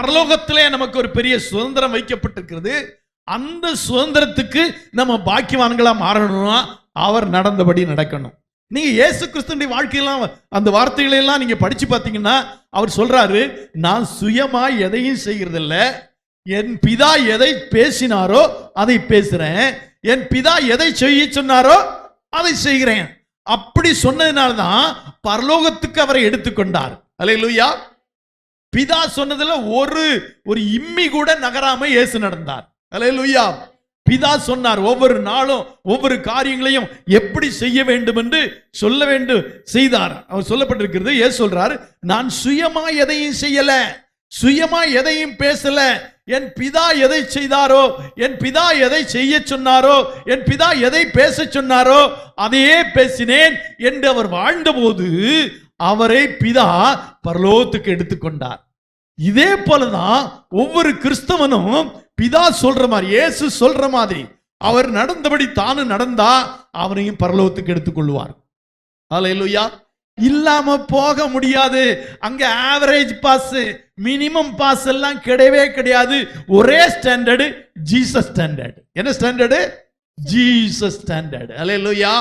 பரலோகத்திலே நமக்கு ஒரு பெரிய சுதந்திரம் வைக்கப்பட்டிருக்கிறது. அந்த சுதந்திரத்துக்கு நம்ம பாக்கியவான்களா மாறணும்னா அவர் நடந்தபடி நடக்கணும். நீங்க இயேசு கிறிஸ்துடைய வாழ்க்கையெல்லாம் அந்த வார்த்தைகளை எல்லாம் நீங்க படிச்சு பார்த்தீங்கன்னா அவர் சொல்றாரு நான் சுயமா எதையும் செய்யறதில்ல என் பிதா எதை பேசினாரோ அதை பேசுறேன். என் பிதா எதை செய்ய சொன்னாரோ அதை செய்கிறேன். அப்படி சொன்னதுனால தான் பரலோகத்துக்கு அவரை எடுத்துக்கொண்டார். அல்லேலூயா பிதா சொன்னதுல ஒரு ஒரு இம்மி கூட நகராம இயேசு நடந்தார். அலையலுயா பிதா சொன்னார் ஒவ்வொரு நாளும் ஒவ்வொரு காரியங்களையும் எப்படி செய்ய வேண்டும் என்று சொல்ல வேண்டும் செய்தார். அவர் சொல்லப்பட்டிருக்கிறது ஏசு சொல்றாரு நான் சுயமா எதையும் செய்யல சுயமா எதையும் பேசல என் பிதா எதை செய்தாரோ என் பிதா எதை செய்ய சொன்னாரோ என் பிதா எதை பேச சொன்னாரோ அதையே பேசினேன் என்று அவர் வாழ்ந்தபோது அவரை பிதா பரலோகத்துக்கு எடுத்துக்கொண்டார். இதே போலதான் ஒவ்வொரு கிறிஸ்தவனும் பிதா சொல்ற மாதிரி இயேசு சொல்ற மாதிரி அவர் நடந்தபடி தானும் நடந்தா அவனையும் பரலோகத்துக்கு எடுத்துக்கொள்வார் ஹalleluya இல்லாம போக முடியாது. அங்க ஆவரேஜ் பாஸ் மினிமம் பாஸ் எல்லாம் கிடையவே கிடையாது. ஒரே ஸ்டாண்டர்டு ஜீசஸ் ஸ்டாண்டர்டு என்ன ஸ்டாண்டர்டு ஜீசஸ் ஸ்டாண்டர்டு ஹalleluya